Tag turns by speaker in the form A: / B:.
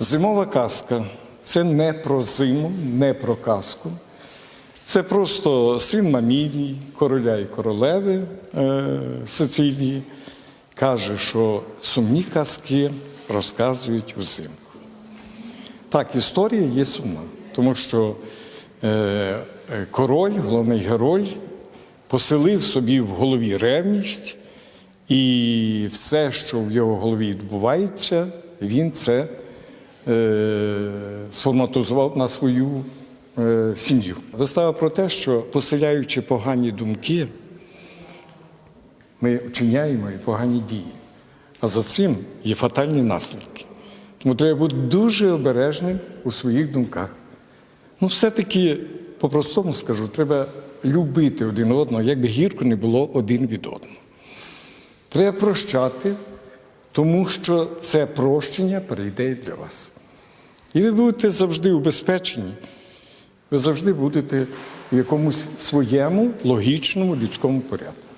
A: Зимова казка це не про зиму, не про казку. Це просто син Мамілій, короля і королеви е, Сицилії, каже, що сумні казки розказують узимку. Так, історія є сумна, тому що е, король, головний герой, поселив собі в голові ревність, і все, що в його голові відбувається, він це сформатизував на свою е, сім'ю. Вистава про те, що поселяючи погані думки, ми вчиняємо і погані дії. А за цим є фатальні наслідки. Тому треба бути дуже обережним у своїх думках. Ну, все-таки, по-простому скажу, треба любити один одного, як би гірко не було один від одного. Треба прощати, тому що це прощення прийде для вас. І ви будете завжди убезпечені, ви завжди будете в якомусь своєму логічному людському порядку.